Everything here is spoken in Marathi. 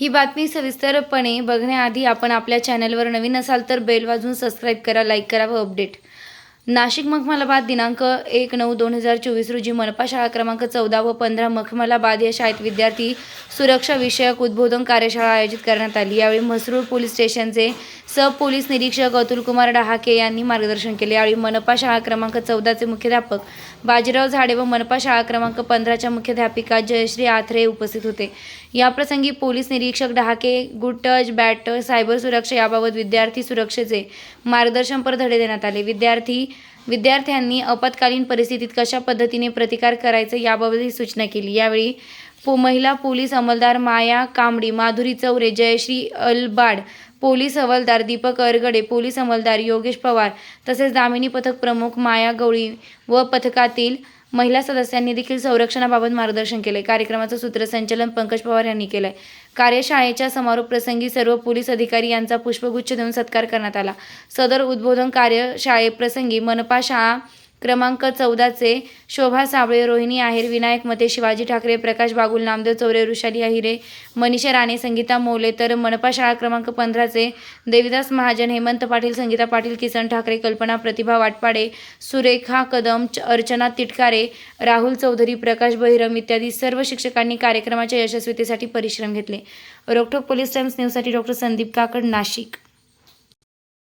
ही बातमी सविस्तरपणे बघण्याआधी आपण आपल्या चॅनलवर नवीन असाल तर बेल वाजून सबस्क्राईब करा लाईक करा व अपडेट नाशिक मखमलाबाद दिनांक एक नऊ दोन हजार चोवीस रोजी मनपा शाळा क्रमांक चौदा व पंधरा मखमलाबाद या शाळेत विद्यार्थी सुरक्षा विषयक उद्बोधन कार्यशाळा आयोजित करण्यात आली. यावेळी म्हसरूळ पोलीस स्टेशनचे सब पोलीस निरीक्षक अतुलकुमार डहाके यांनी मार्गदर्शन केले. यावेळी मनपा शाळा क्रमांक चौदाचे मुख्याध्यापक बाजीराव झाडे व मनपा शाळा क्रमांक पंधराच्या मुख्याध्यापिका जयश्री आथरे उपस्थित होते. याप्रसंगी पोलीस निरीक्षक Dahake good touch bad cyber सुरक्षा याबाबत विद्यार्थी सुरक्षेचे मार्गदर्शनपर धडे देण्यात आले. विद्यार्थी विद्यार्थ्यांनी आपत्कालीन परिस्थितीत कशा पद्धतीने प्रतिकार करायचा याबाबतही सूचना केली. यावेळी पो महिला पोलीस अंमलदार माया कांबडी माधुरी चौरे जयश्री अलबाड पोलीस हवालदार दीपक अरगडे पोलीस अंमलदार योगेश पवार तसेच दामिनी पथक प्रमुख माया गवळी व पथकातील महिला सदस्यांनी देखील संरक्षणाबाबत मार्गदर्शन केले कार्यक्रमाचं सूत्रसंचालन पंकज पवार यांनी केलंय. कार्यशाळेच्या समारोप प्रसंगी सर्व पोलीस अधिकारी यांचा पुष्पगुच्छ देऊन सत्कार करण्यात आला. सदर उद्बोधन कार्यशाळेप्रसंगी मनपा शाळा क्रमांक चौदाचे शोभा साबळे रोहिणी आहेर विनायक मते शिवाजी ठाकरे प्रकाश बागुल नामदेव चौरे ऋषाली अहिरे मनीषा राणे संगीता मोले तर मनपा शाळा क्रमांक पंधराचे देविदास महाजन हेमंत पाटील संगीता पाटील किसन ठाकरे कल्पना प्रतिभा वाटपाडे सुरेखा कदम च- अर्चना तिटकारे राहुल चौधरी प्रकाश बहिरम इत्यादी सर्व शिक्षकांनी कार्यक्रमाच्या यशस्वीतेसाठी परिश्रम घेतले. रोखोक पोलीस टाइम्स न्यूजसाठी डॉक्टर संदीप काकड नाशिक.